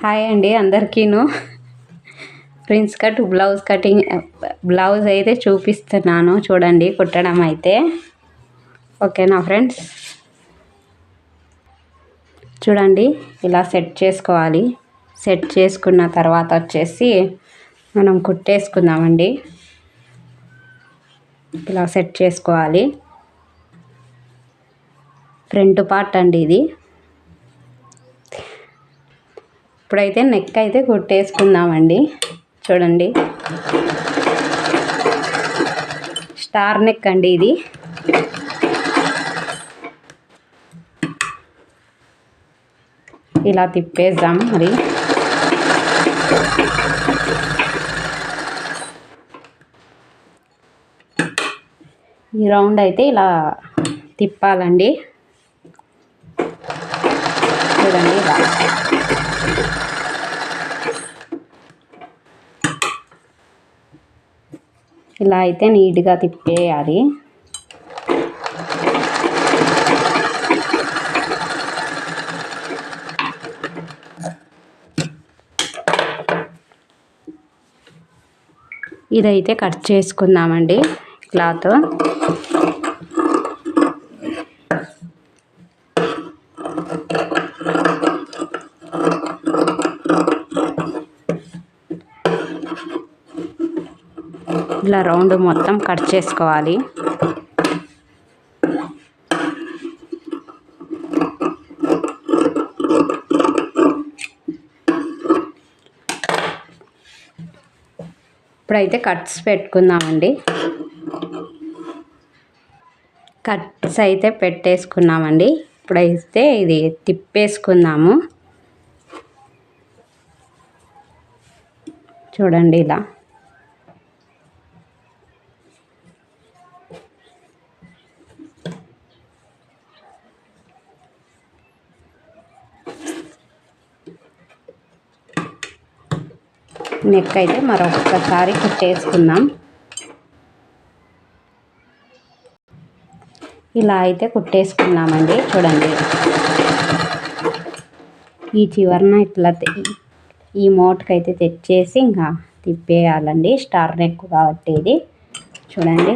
Hi అండి అందరికీను. Prince cut blouse cutting blouse అయితే చూపిస్తున్నాను. చూడండి కుట్టడం అయితే. ఓకేనా ఫ్రెండ్స్? చూడండి ఇలా సెట్ చేసుకోవాలి. సెట్ చేసుకున్న తర్వాత వచ్చేసి మనం కుట్టేసుకుందామండి. ఇలా సెట్ చేసుకోవాలి. ఫ్రంట్ పార్ట్ అండి ఇది. ఇప్పుడైతే నెక్ అయితే కుట్టేసుకుందామండి. చూడండి. స్టార్ నెక్ అండి ఇది. ఇలా తిప్పేద్దాం మరి. ఈ రౌండ్ అయితే ఇలా తిప్పాలండి. చూడండి ఇలా. ఇలా అయితే నీట్గా తిప్పేయాలి. ఇదైతే కట్ చేసుకుందామండి క్లాత్. ఇలా రౌండ్ మొత్తం కట్ చేసుకోవాలి. ఇప్పుడైతే కట్స్ పెట్టుకుందామండి. కట్స్ అయితే పెట్టేసుకున్నామండి. ఇప్పుడైతే ఇది తిప్పేసుకుందాము. చూడండి ఇలా. నెక్ అయితే మరొకసారి కుట్టేసుకుందాం ఇలా అయితే కుట్టేసుకున్నామండి చూడండి. ఈ చివరన ఇట్లా ఈ మోట్కి అయితే తెచ్చేసి ఇంకా తిప్పేయాలండి. స్టార్ నెక్ కాబట్టి ఇది చూడండి.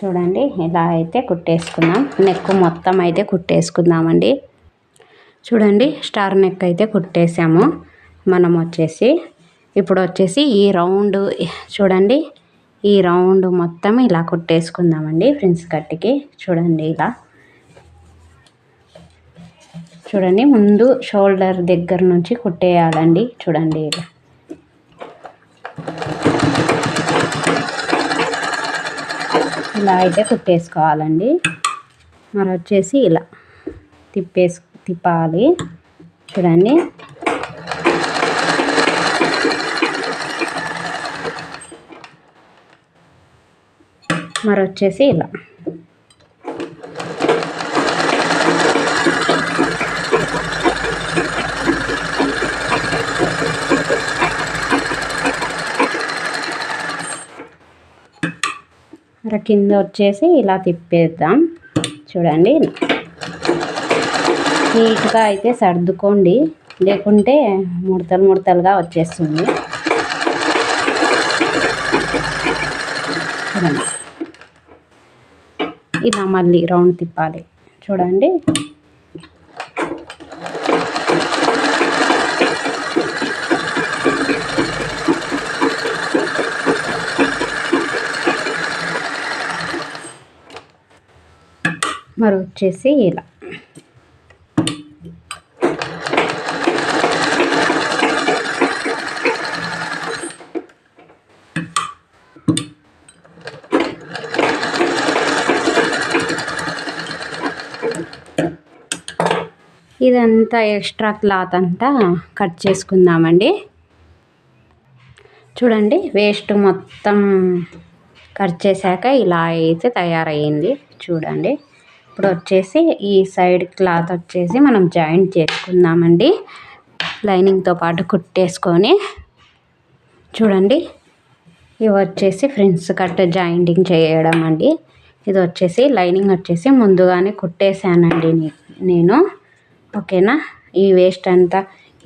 చూడండి ఇలా అయితే కుట్టేసుకుందాం. నెక్ మొత్తం అయితే కుట్టేసుకుందామండి. చూడండి స్టార్ నెక్ అయితే కుట్టేసాము. మనం వచ్చేసి ఇప్పుడు వచ్చేసి ఈ రౌండ్ చూడండి ఈ రౌండ్ మొత్తం ఇలా కుట్టేసుకుందామండి ఫ్రెండ్స్ కట్టికి. చూడండి ఇలా. చూడండి ముందు షోల్డర్ దగ్గర నుంచి కుట్టేయాలండి. చూడండి ఇలా. ఇలా అయితే కుట్టేసుకోవాలండి. మరి వచ్చేసి ఇలా తిప్పేసు తిప్పాలి. చూడండి. మరి వచ్చేసి ఇలా. అర కింద వచ్చేసి ఇలా తిప్పేద్దాం. చూడండి. నీట్గా అయితే సర్దుకోండి. లేకుంటే ముడతలు ముడతలుగా వచ్చేస్తుంది. ఇలా మళ్ళీ రౌండ్ తిప్పాలి. చూడండి. మరి వచ్చేసి ఇలా. ఇదంతా ఎక్స్ట్రా క్లాత్ అంతా కట్ చేసుకుందామండి. చూడండి వేస్ట్ మొత్తం కట్ చేశాక ఇలా అయితే తయారయ్యింది. చూడండి. ఇప్పుడు వచ్చేసి ఈ సైడ్ క్లాత్ వచ్చేసి మనం జాయింట్ చేసుకుందామండి. లైనింగ్తో పాటు కుట్టేసుకొని చూడండి. ఇవి వచ్చేసి ఫ్రెండ్స్ కట్ జాయింటింగ్ చేయడం అండి. ఇది వచ్చేసి లైనింగ్ వచ్చేసి ముందుగానే కుట్టేశానండి నేను. ఓకేనా? ఈ వేస్ట్ అంతా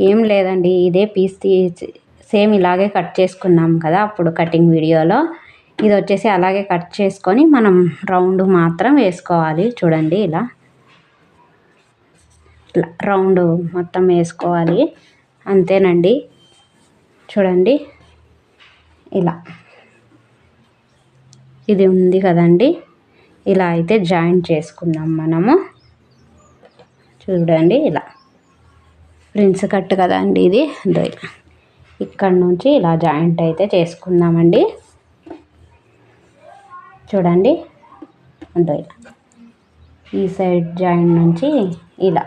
ఏం లేదండి. ఇదే పీస్ తీసి సేమ్ ఇలాగే కట్ చేసుకున్నాం కదా అప్పుడు కటింగ్ వీడియోలో. ఇది వచ్చేసి అలాగే కట్ చేసుకొని మనం రౌండ్ మాత్రం వేసుకోవాలి. చూడండి ఇలా. రౌండ్ మొత్తం వేసుకోవాలి. అంతేనండి. చూడండి. ఇలా. ఇది ఉంది కదండి. ఇలా అయితే జాయింట్ చేసుకుందాం మనము. చూడండి ఇలా. ప్రిన్స్ కట్ కదండి ఇది. ఇలా. ఇక్కడ నుంచి ఇలా జాయింట్ అయితే చేసుకుందామండి. చూడండి. అంతో ఇలా. ఈ సైడ్ జాయింట్ నుంచి ఇలా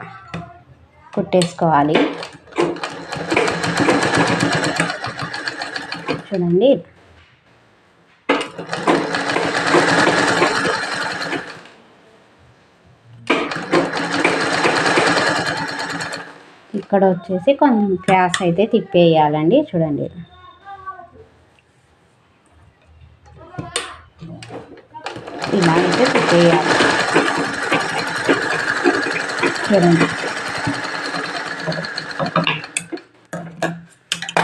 కుట్టేసుకోవాలి. చూడండి. ఇక్కడ వచ్చేసి కొంచెం క్రాస్ అయితే తిప్పేయాలండి. చూడండి. ఇలా అయితే పెట్టేయాలి చూడండి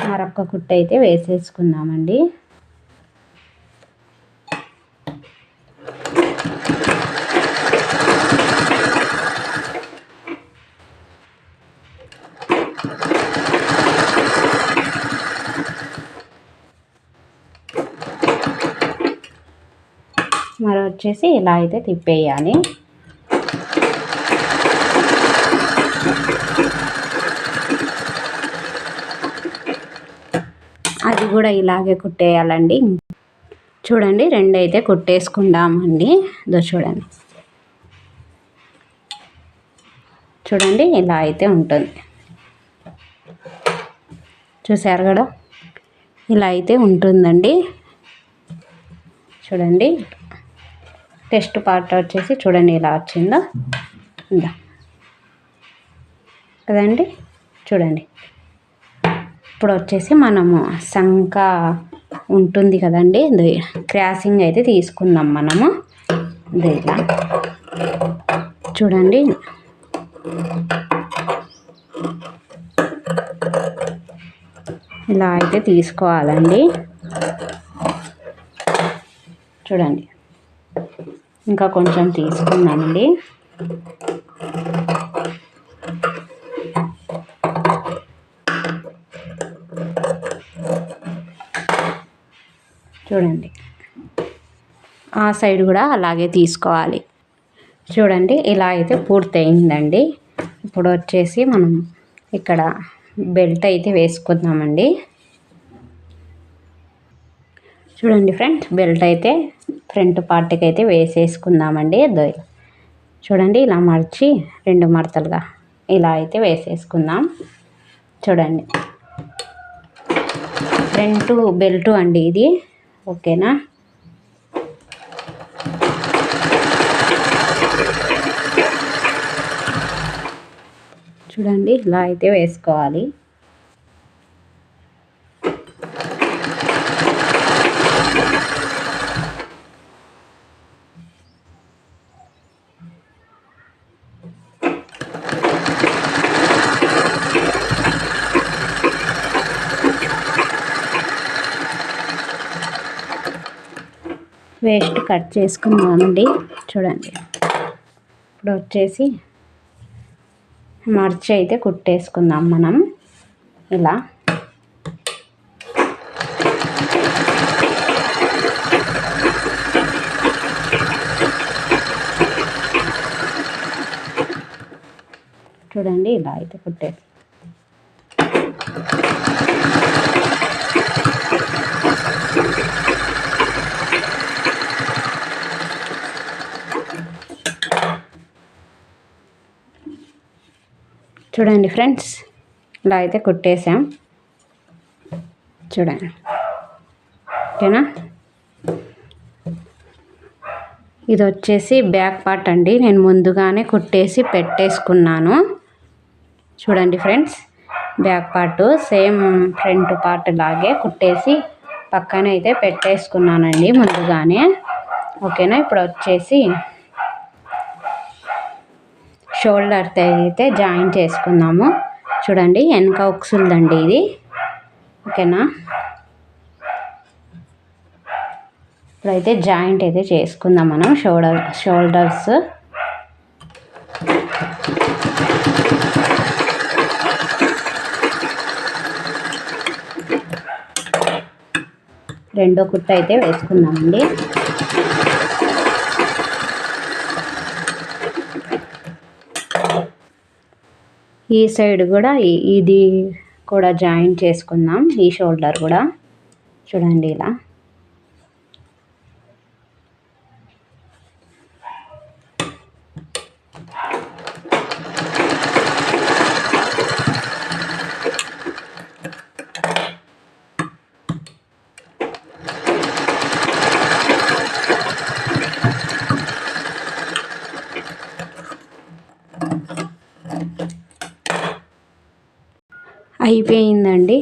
మరొక్క కుట్ట అయితే వేసేసుకుందామండి మరి వచ్చేసి ఇలా అయితే తిప్పేయాలి. అది కూడా ఇలాగే కుట్టేయాలండి. చూడండి రెండు అయితే కుట్టేసుకుందామండి. ఇదో చూడండి. చూడండి ఇలా అయితే ఉంటుంది. చూసారు కదా? ఇలా అయితే ఉంటుందండి. చూడండి. టెస్ట్ పార్ట్ వచ్చేసి చూడండి ఇలా వచ్చిందో? ఇందా. కదండి? చూడండి. ఇప్పుడు వచ్చేసి మనము శంఖ ఉంటుంది కదండి? క్రాసింగ్ అయితే తీసుకుందాం మనము. ఇలా. చూడండి. ఇలా అయితే తీసుకోవాలండి. చూడండి. ఇంకా కొంచెం తీసుకున్నానండి. చూడండి. ఆ సైడ్ కూడా అలాగే తీసుకోవాలి. చూడండి ఇలా అయితే పూర్తయిందండి. ఇప్పుడు వచ్చేసి మనం ఇక్కడ బెల్ట్ అయితే వేసుకుందామండి. చూడండి ఫ్రెండ్స్ బెల్ట్ అయితే ఫ్రంట్ పార్ట్కి అయితే వేసేసుకుందామండి. చూడండి ఇలా మర్చి రెండు మడతలుగా ఇలా అయితే వేసేసుకుందాం. చూడండి. ఫ్రంట్ బెల్ట్ అండి ఇది. ఓకేనా? చూడండి ఇలా అయితే వేసుకోవాలి. వేస్ట్ కట్ చేసుకున్నామండి చూడండి. ఇప్పుడు వచ్చేసి మర్చి అయితే కుట్టేసుకుందాం మనం. ఇలా. చూడండి ఇలా అయితే కుట్టేసి చూడండి ఫ్రెండ్స్ ఇలా అయితే కుట్టేసాం చూడండి. ఓకేనా? ఇది వచ్చేసి బ్యాక్ పార్ట్ అండి. నేను ముందుగానే కుట్టేసి పెట్టేసుకున్నాను. చూడండి friends back part same front part లాగే కుట్టేసి పక్కన అయితే పెట్టేసుకున్నానండి ముందుగానే. ఓకేనా? ఇప్పుడు వచ్చేసి షోల్డర్ అయితే జాయిన్ చేసుకుందాము. చూడండి వెనక ఉక్సులదండి ఇది. ఓకేనా? ఇప్పుడైతే జాయింట్ అయితే చేసుకుందాం మనం షోల్డర్ షోల్డర్స్. రెండో కుట్ట అయితే వేసుకుందామండి. ఈ సైడ్ కూడా ఇది కూడా జాయిన్ చేసుకుందాం. ఈ షోల్డర్ కూడా. చూడండి ఇలా. అయిపోయిందండి.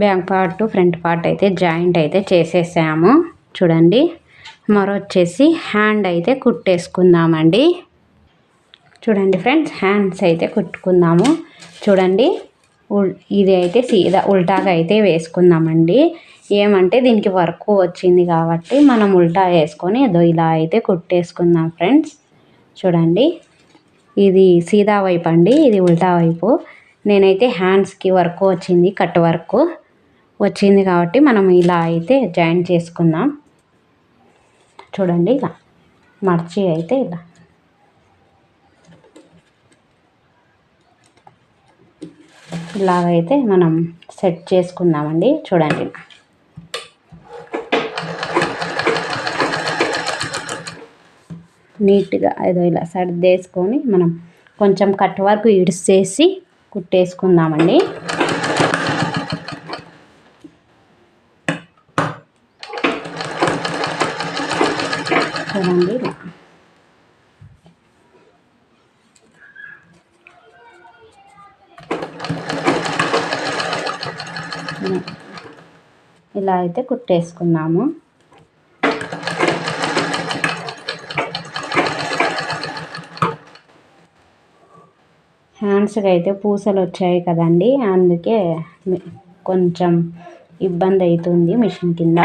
బ్యాక్ పార్ట్ ఫ్రంట్ పార్ట్ అయితే జాయింట్ అయితే చేసేసాము. చూడండి. మరొచ్చేసి హ్యాండ్ అయితే కుట్టేసుకుందామండి. చూడండి ఫ్రెండ్స్ హ్యాండ్స్ అయితే కుట్టుకుందాము. చూడండి. ఇది అయితే సీదా ఉల్టాగా అయితే వేసుకుందామండి. ఏమంటే దీనికి వర్క్ వచ్చింది కాబట్టి మనం ఉల్టా వేసుకొని ఏదో ఇలా అయితే కుట్టేసుకుందాం ఫ్రెండ్స్. చూడండి. ఇది సీదా వైపు అండి. ఇది ఉల్టా వైపు. నేనైతే హ్యాండ్స్కి వర్క్ వచ్చింది కట్ వర్క్ వచ్చింది కాబట్టి మనం ఇలా అయితే జాయిన్ చేసుకుందాం. చూడండి ఇలా మర్చి అయితే ఇలా. ఇలాగైతే మనం సెట్ చేసుకుందామండి చూడండి నీట్గా ఏదో ఇలా సర్దేసుకొని మనం కొంచెం కట్ వర్క్ ఇడిసేసి కుట్టేసుకుందామండి. చూడండి ఇలా. అయితే కుట్టేసుకున్నాము హ్యాండ్స్కి అయితే పూసలు వచ్చాయి కదండి అందుకే కొంచెం ఇబ్బంది అవుతుంది మిషన్ కింద.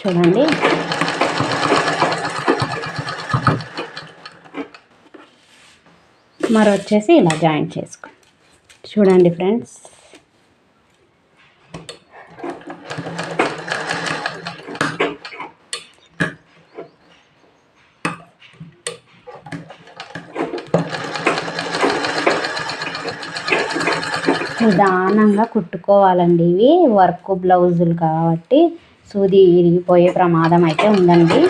చూడండి. మరి వచ్చేసి ఇలా జాయింట్ చేసుకో చూడండి ఫ్రెండ్స్. నిదానంగా కుట్టుకోవాలండి ఇవి. వర్క్ బ్లౌజులు కాబట్టి సూది విరిగిపోయే ప్రమాదం అయితే ఉందండి.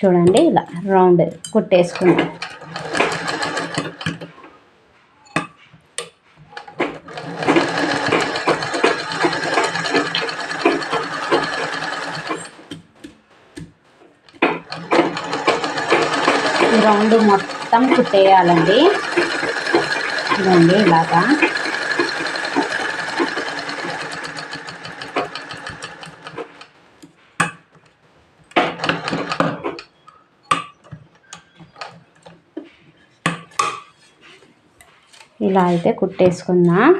చూడండి ఇలా రౌండ్ కుట్టేసుకుంటాం మొత్తం కుట్టేయాలండి. ఇదండి ఇలాగా. ఇలా అయితే కుట్టేసుకుందాం.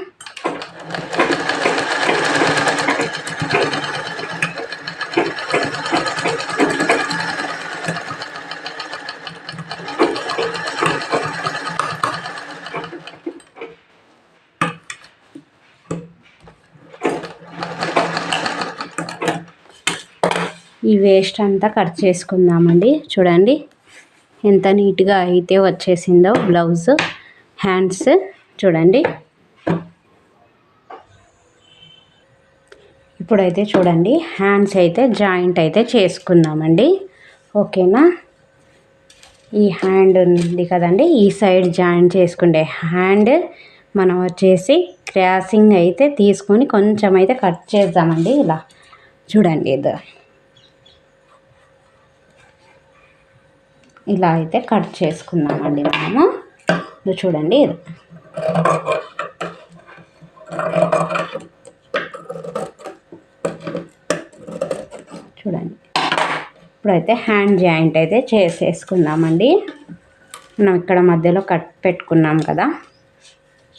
ఈ వేస్ట్ అంతా కట్ చేసుకుందామండి. చూడండి ఎంత నీట్గా అయితే వచ్చేసిందో బ్లౌజ్ హ్యాండ్స్ చూడండి. ఇప్పుడైతే చూడండి హ్యాండ్స్ అయితే జాయింట్ అయితే చేసుకుందామండి. ఓకేనా? ఈ హ్యాండ్ ఉంది కదండి ఈ సైడ్ జాయింట్ చేసుకుంటే హ్యాండ్ మనం వచ్చేసి క్రాసింగ్ అయితే తీసుకొని కొంచెం అయితే కట్ చేద్దామండి ఇలా. చూడండి ఇది. ఇలా అయితే కట్ చేసుకుందామండి మనము. ఇది చూడండి. ఇది చూడండి. ఇప్పుడైతే హ్యాండ్ జాయింట్ అయితే చేసేసుకుందామండి. మనం ఇక్కడ మధ్యలో కట్ పెట్టుకున్నాం కదా.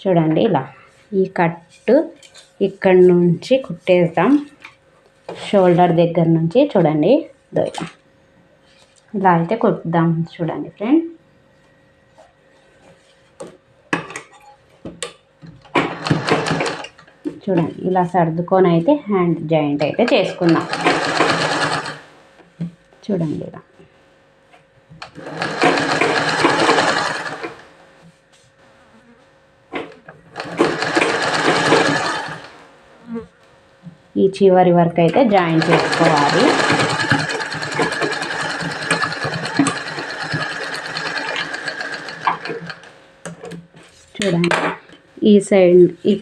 చూడండి ఇలా. ఈ కట్టు ఇక్కడ నుంచి కుట్టేద్దాం. షోల్డర్ దగ్గర నుంచి చూడండి. ఇదో ఇలా అయితే కుట్టుదాం చూడండి ఫ్రెండ్ చూడండి ఇలా సర్దుకొని అయితే హ్యాండ్ జాయింట్ అయితే చేసుకుందాం. చూడండి ఇలా. ఈ చివరి వరకు అయితే జాయిన్ చేసుకోవాలి. చూడండి. ఈ సైడ్ ఈ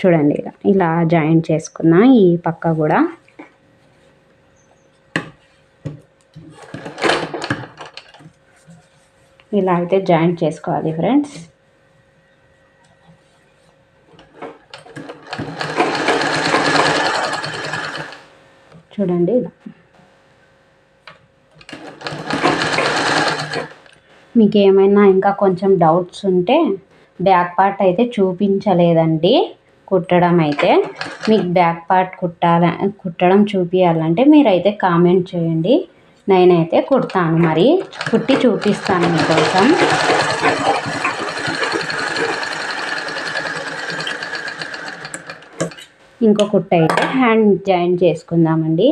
చూడండి ఇలా ఇలా జాయిన్ చేసుకున్నా ఈ పక్క కూడా. ఇలా అయితే జాయిన్ చేసుకోవాలి ఫ్రెండ్స్. చూడండి ఇలా. మీకు ఏమైనా ఇంకా కొంచెం డౌట్స్ ఉంటే బ్యాక్ పార్ట్ అయితే చూపించలేదండి. కుట్టడం అయితే మీకు బ్యాక్ పార్ట్ కుట్టాల కుట్టడం చూపించాలంటే మీరైతే కామెంట్ చేయండి. నేనైతే కుడతాను మరి. కుట్టి చూపిస్తాను మీకోసం. ఇంకో కుట్ట అయితే హ్యాండ్ జాయిన్ చేసుకుందామండి.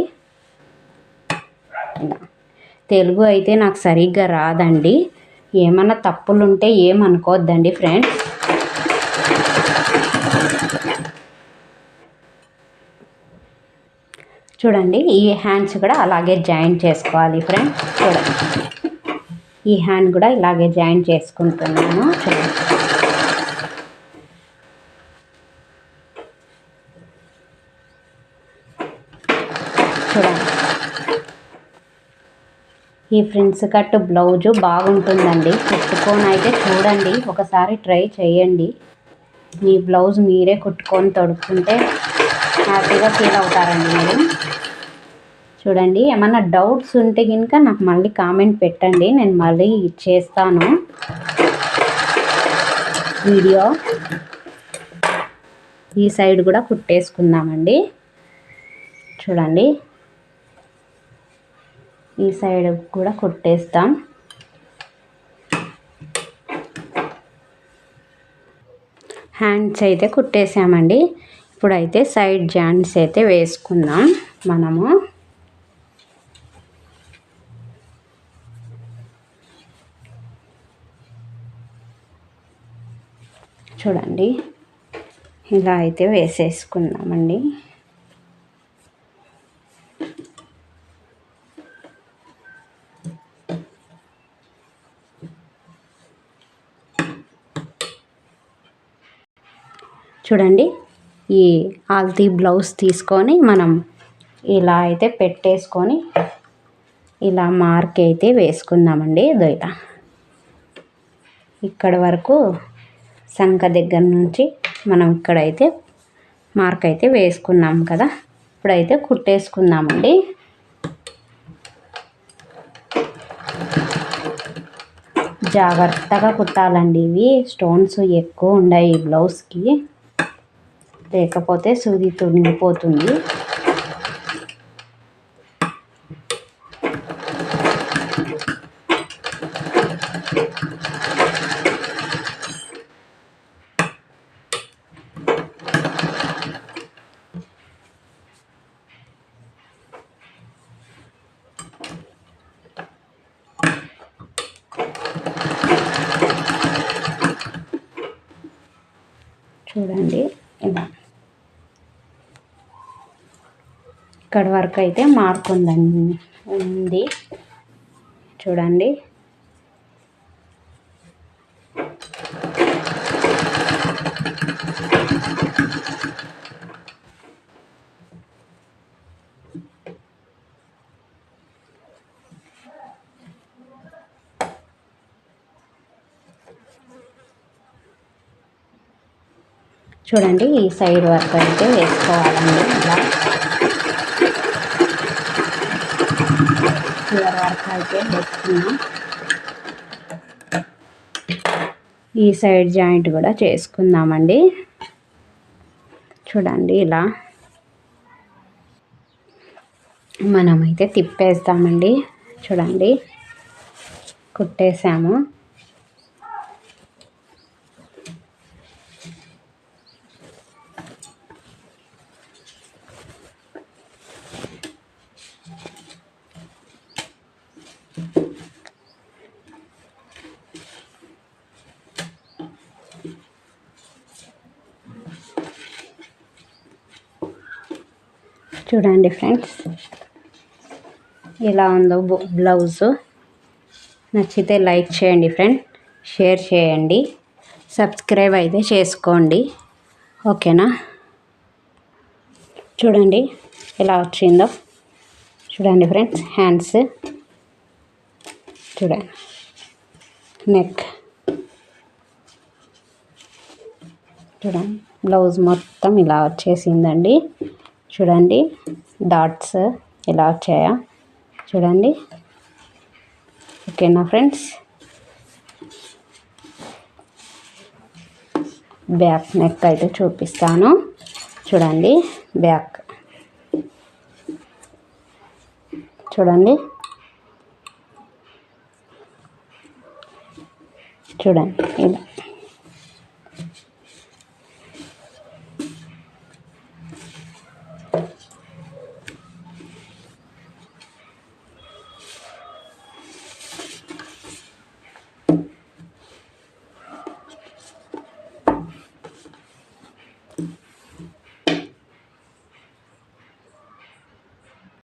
తెలుగు అయితే నాకు సరిగ్గా రాదండి. ఏమన్నా తప్పులు ఉంటే ఏమనుకోవద్దండి ఫ్రెండ్స్ చూడండి ఈ హ్యాండ్స్ కూడా అలాగే జాయిన్ చేసుకోవాలి ఫ్రెండ్స్ చూడండి. ఈ హ్యాండ్ కూడా ఇలాగే జాయిన్ చేసుకుంటున్నాను చూడండి. చూడండి. ఈ ఫ్రెండ్స్ కట్ బ్లౌజు బాగుంటుందండి. కుట్టుకొని అయితే చూడండి. ఒకసారి ట్రై చేయండి. మీ బ్లౌజ్ మీరే కుట్టుకొని తొడుక్కుంటే హ్యాపీగా ఫీల్ అవుతారండి మీరు. చూడండి. ఏమన్నా డౌట్స్ ఉంటే కనుక నాకు మళ్ళీ కామెంట్ పెట్టండి. నేను మళ్ళీ చేస్తాను. వీడియో ఈ సైడ్ కూడా కుట్టేసుకుందామండి. చూడండి. ఈ సైడ్ కూడా కొట్టేస్తాం. హ్యాండ్స్ అయితే కుట్టేసామండి. ఇప్పుడైతే సైడ్ జాయింట్స్ అయితే వేసుకుందాం మనము. చూడండి. ఇలా అయితే వేసేసుకుందామండి. చూడండి. ఈ ఆల్తీ బ్లౌజ్ తీసుకొని మనం ఇలా అయితే పెట్టేసుకొని ఇలా మార్క్ అయితే వేసుకుందామండి. ఇదో ఇలా. ఇక్కడ వరకు సంఖ దగ్గర నుంచి మనం ఇక్కడైతే మార్క్ అయితే వేసుకున్నాం కదా. ఇప్పుడైతే కుట్టేసుకుందామండి. జాగ్రత్తగా కుట్టాలండి ఇవి. స్టోన్స్ ఎక్కువ ఉన్నాయి ఈ బ్లౌజ్కి. లేకపోతే సూది తునిగిపోతుంది ఇక్కడ వరకు అయితే మార్క్ ఉందండి ఉంది. చూడండి. చూడండి ఈ సైడ్ వరకు అయితే వేసుకోవాలండి. ఇలా చివరి వరకు అయితే వేసుకున్నాం ఈ సైడ్ జాయింట్ కూడా చేసుకుందామండి. చూడండి ఇలా. మనమైతే తిప్పేస్తామండి. చూడండి. కుట్టేసాము. చూడండి ఫ్రెండ్స్. ఎలా ఉందో బ్లౌజ్. నచ్చితే లైక్ చేయండి ఫ్రెండ్. షేర్ చేయండి. సబ్స్క్రైబ్ అయితే చేసుకోండి. ఓకేనా? చూడండి ఎలా వచ్చిందో. చూడండి ఫ్రెండ్స్ హ్యాండ్స్. చూడండి. నెక్. చూడండి బ్లౌజ్ మొత్తం ఇలా వచ్చేసిందండి. చూడండి డాట్స్ ఎలా వచ్చాయా? చూడండి. ఓకేనా ఫ్రెండ్స్ బ్యాక్ నెక్ అయితే చూపిస్తాను. చూడండి బ్యాక్. చూడండి. చూడండి ఇలా.